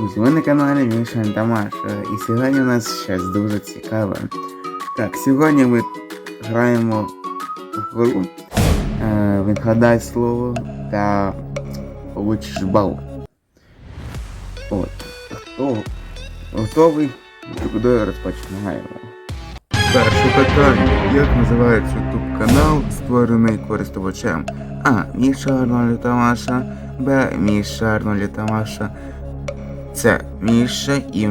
Друзі, ви на каналі Міша та Маша. І сьогодні у нас щось дуже цікаве. Так, сьогодні ми граємо в гру. Е, відгадай слово та получиш бал. От. Хто готовий? Тоді розпочинаємо. Перше питання. Як називається YouTube канал, створений користувачем? А. Міша Арнолі та Маша. Б. Міша Арнолі та Маша. Це Міша і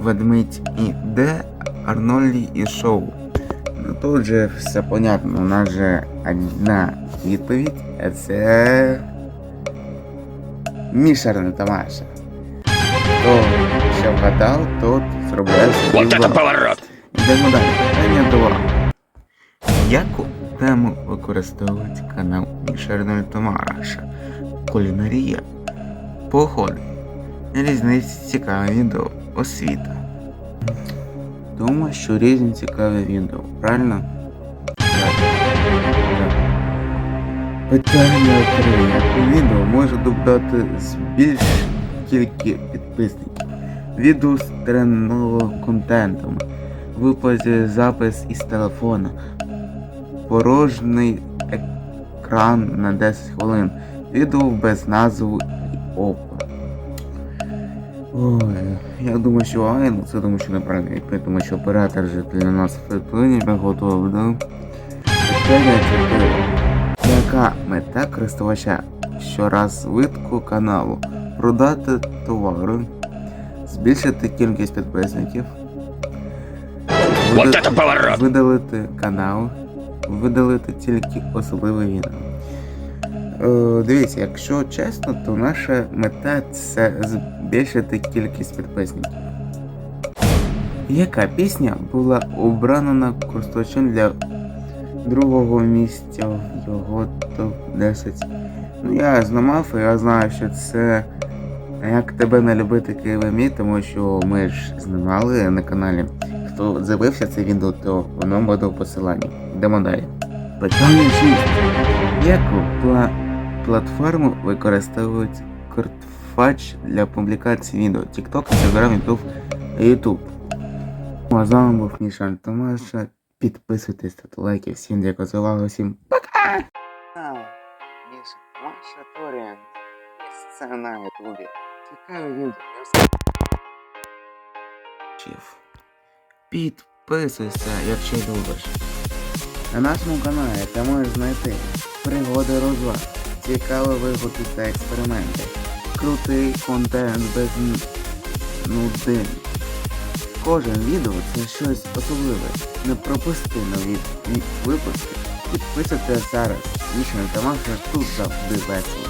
ведмідь і Д. Арнольді і шоу. Ну тут же все понятно, у нас же одна відповідь, а це Міша Арнольді та Маша. Хто ще вгадав, тот зробляє собі Вот это поворот! Йдемо далі. Питання 2. Яку тему використовують канал Міша Арнольд? Кулінарія, походи, різниці цікаве відео, освіта. Думаю, що різні цікаві відео, правильно? Питання 3. Яке відео може додати з більш кілька підписників? Відео з тренного контентом. Випаде запис із телефона. Порожній екран на 10 хвилин. Відео без назви і опа. Ой, я думаю, що ай, ну це думаю, що неправильно відповідь, тому що оператор вже для нас ми готові, да? Питання 4. Яка мета користувача щоразвитку каналу? Продати товари, збільшити кількість підписників, Вот вида- это поворот! видалити канал, видалити тільки особливе відео. Е, дивіться, якщо чесно, то наша мета це збільшити кількість підписників. Яка пісня була обрана користувачем для другого місця в його топ-10? Ну я знімав, і я знаю, що це як тебе не любити Києве мій, тому що ми ж знімали на каналі. Хто дивився це відео, то воно буде в посиланні. Йдемо далі. Питання 6. Яку пла- платформу використовують картфач для публікації відео? TikTok, Instagram, YouTube, YouTube. Ну, А з вами був Міша Томаша. Підписуйтесь, ставте лайки. Всім дякую за увагу, всім пока! Міша Томаша Торіан. Це на ютубі. Цікаве відео. Підписуйся, якщо любиш. На нашому каналі ти можеш знайти пригоди розваг, цікаві випуски та експерименти, крутий контент без нуди. Кожен відео це щось особливе. Не пропусти нові ві- випуски. Підписуйся зараз. Вічно Маша тут завжди весело.